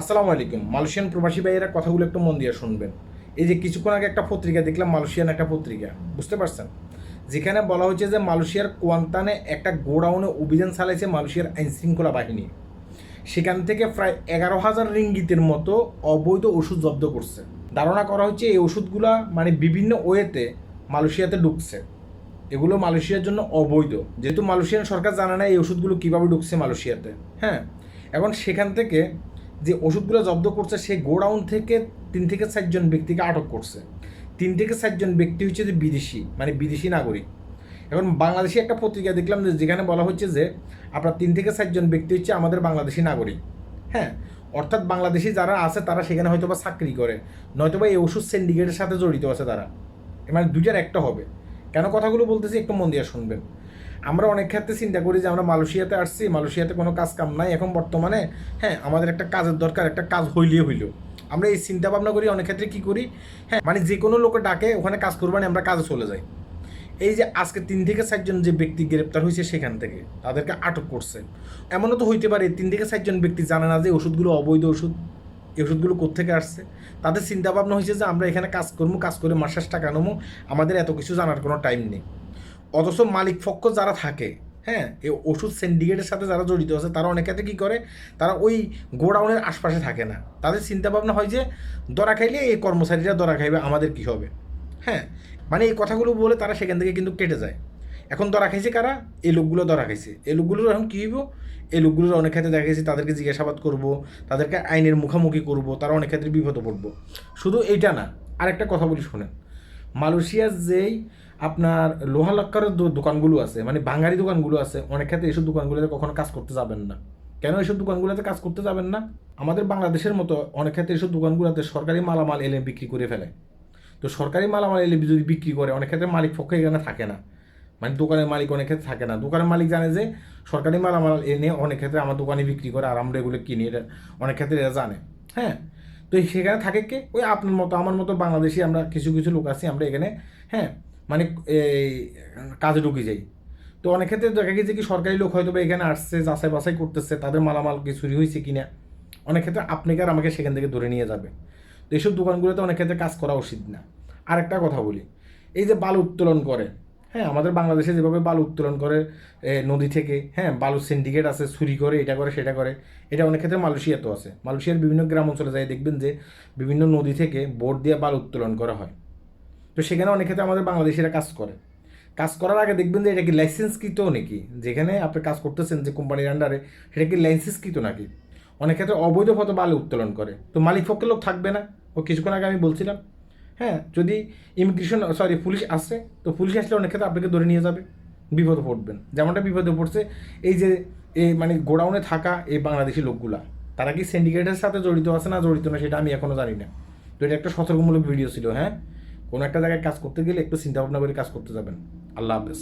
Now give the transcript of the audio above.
আসসালামু আলাইকুম। মালয়েশিয়ান প্রবাসী ভাইয়েরা কথাগুলো একটু মন দিয়ে শুনবেন। এই যে কিছুক্ষণ আগে একটা পত্রিকা দেখলাম, মালয়েশিয়ান একটা পত্রিকা। বুঝতে পারছেন? যেখানে বলা হচ্ছে যে মালয়েশিয়ার কোয়ান্তানে একটা গোডাউনে অভিযান চালাইছে মালয়েশিয়ার আইন শৃঙ্খলা বাহিনী। সেখান থেকে প্রায় এগারো হাজার রিঙ্গিতের মতো অবৈধ ওষুধ জব্দ করছে। ধারণা করা হচ্ছে এই ওষুধগুলা মানে বিভিন্ন ওয়েতে মালয়েশিয়াতে ঢুকছে। এগুলো মালয়েশিয়ার জন্য অবৈধ। যেহেতু মালয়েশিয়ান সরকার জানে না এই ওষুধগুলো কীভাবে ঢুকছে মালয়েশিয়াতে। হ্যাঁ? এখন সেখান থেকে যে ওষুধগুলো জব্দ করছে সেই গোডাউন থেকে তিন থেকে চারজন ব্যক্তিকে আটক করছে। তিন থেকে চারজন ব্যক্তি হচ্ছে যে বিদেশি মানে বিদেশি নাগরিক। এখন বাংলাদেশি একটা পত্রিকা দেখলাম যে যেখানে বলা হচ্ছে যে আপনার তিন থেকে চারজন ব্যক্তি হচ্ছে আমাদের বাংলাদেশি নাগরিক। হ্যাঁ অর্থাৎ বাংলাদেশি যারা আছে, তারা সেখানে হয়তো বা চাকরি করে, নয়তোবা এই ওষুধ সিন্ডিকেটের সাথে জড়িত আছে তারা। মানে দুইটার একটা হবে। কেন কথাগুলো বলতেছি একটু মন দিয়ে শুনবেন। আমরা অনেক ক্ষেত্রে চিন্তা করি যে আমরা মালয়েশিয়াতে আসছি, মালয়েশিয়াতে কোনো কাজ কাম নাই। এখন বর্তমানে হ্যাঁ আমাদের একটা কাজের দরকার, একটা কাজ হইলে হইল। আমরা এই চিন্তা ভাবনা করি, অনেক ক্ষেত্রে কী করি হ্যাঁ মানে যে কোনো লোকে ডাকে, ওখানে কাজ করবানি আমরা কাজে চলে যাই। এই যে আজকে তিন থেকে চারজন যে ব্যক্তি গ্রেপ্তার হয়েছে সেখান থেকে, তাদেরকে আটক করছে। এমনও তো হইতে পারে, তিন থেকে চারজন ব্যক্তি জানে না যে ওষুধগুলো অবৈধ ওষুধ, এই ওষুধগুলো কোথেকে আসছে। তাদের চিন্তা ভাবনা হয়েছে যে আমরা এখানে কাজ করব, কাজ করে মাস শেষ টাকা নেব। আমাদের এত কিছু জানার কোনো টাইম নেই। অথচ মালিক পক্ষ যারা থাকে হ্যাঁ এই ওষুধ সিন্ডিকেটের সাথে যারা জড়িত আছে, তারা অনেক ক্ষেত্রে কী করে? তারা ওই গোডাউনের আশপাশে থাকে না। তাদের চিন্তা ভাবনা হয় যে, দরা খাইলে এই কর্মচারীরা দরা খাইবে, আমাদের কী হবে? হ্যাঁ মানে এই কথাগুলো বলে তারা সেখান থেকে কিন্তু কেটে যায়। এখন ধরা খাইছে কারা? এই লোকগুলো ধরা খাইছে। এই লোকগুলোর এখন কী হইব? এই লোকগুলোর অনেক ক্ষেত্রে দেখা গেছে, তাদেরকে জিজ্ঞাসাবাদ করব, তাদেরকে আইনের মুখোমুখি করব, তারা অনেক ক্ষেত্রে বিপদে পড়ব। শুধু এইটা না, আরেকটা কথা বলি শোনেন। মালয়েশিয়ার যেই আপনার লোহা লক্কারের দোকানগুলো আছে মানে বাঙালি দোকানগুলো আছে, অনেক ক্ষেত্রে এইসব দোকানগুলোতে কখনো কাজ করতে যাবেন না। কেন এইসব দোকানগুলোতে কাজ করতে যাবেন না? আমাদের বাংলাদেশের মতো অনেক ক্ষেত্রে এইসব দোকানগুলোতে সরকারি মালামাল এলে বিক্রি করে ফেলে। তো সরকারি মালামাল এলে যদি বিক্রি করে, অনেক ক্ষেত্রে মালিক পক্ষে এখানে থাকে না। মানে দোকানের মালিক অনেক ক্ষেত্রে থাকে না। দোকানের মালিক জানে যে সরকারি মালামাল এনে অনেক ক্ষেত্রে আমার দোকানে বিক্রি করে, আর আমরা এগুলো কিনি অনেক ক্ষেত্রে এরা জানে। হ্যাঁ? তো সেখানে থাকে কে? ওই আপনার মতো, আমার মতো বাংলাদেশি আমরা, কিছু কিছু লোক আছি, আমরা এখানে হ্যাঁ মানে এই, কাজে ঢুকে যাই। তো অনেক ক্ষেত্রে দেখা গেছে কি, সরকারি লোক হয়তো বা এখানে আসছে, যাচাই বাছাই করতেছে, তাদের মালামাল কি চুরি হয়েছে কিনা? অনেক ক্ষেত্রে আপনাকে আর আমাকে সেখান থেকে ধরে নিয়ে যাবে। তো এইসব দোকানগুলোতে অনেক ক্ষেত্রে কাজ করা উচিত না। আরেকটা কথা বলি, এই যে বালু উত্তোলন করে হ্যাঁ আমাদের বাংলাদেশে যেভাবে বালু উত্তোলন করে নদী থেকে হ্যাঁ বালু সিন্ডিকেট আছে চুরি করে, এটা করে, সেটা করে, এটা অনেক ক্ষেত্রে মালয়েশিয়াতেও আছে। মালয়েশিয়ার বিভিন্ন গ্রাম অঞ্চলে যাই দেখবেন যে বিভিন্ন নদী থেকে বোট দিয়ে বালু উত্তোলন করা হয়। তো সেখানে অনেক ক্ষেত্রে আমাদের বাংলাদেশিরা কাজ করে। কাজ করার আগে দেখবেন যে এটা কি লাইসেন্সকৃত নাকি? যেখানে আপনি কাজ করতেছেন যে কোম্পানির আন্ডারে সেটা কি লাইসেন্সকৃত নাকি? অনেক ক্ষেত্রে অবৈধ পথে বালু উত্তোলন করে। তো মালিক পক্ষের লোক থাকবে না। ও কিছুক্ষণ আগে আমি বলছিলাম হ্যাঁ যদি ইমিগ্রেশন সরি পুলিশ আসে, তো পুলিশ আসলে অনেক ক্ষেত্রে আপনাকে ধরে নিয়ে যাবে, বিপদে পড়বেন। যেমনটা বিপদে পড়ছে, এই যে এই মানে গোডাউনে থাকা এই বাংলাদেশি লোকগুলা, তারা কি সিন্ডিকেটের সাথে জড়িত আছে না জড়িত না, সেটা আমি এখনও জানি না। তো এটা একটা সতর্কমূলক ভিডিও ছিল হ্যাঁ? কোনো একটা জায়গায় কাজ করতে গেলে একটু চিন্তা ভাবনা করে কাজ করতে যাবেন। আল্লাহ হাফেজ।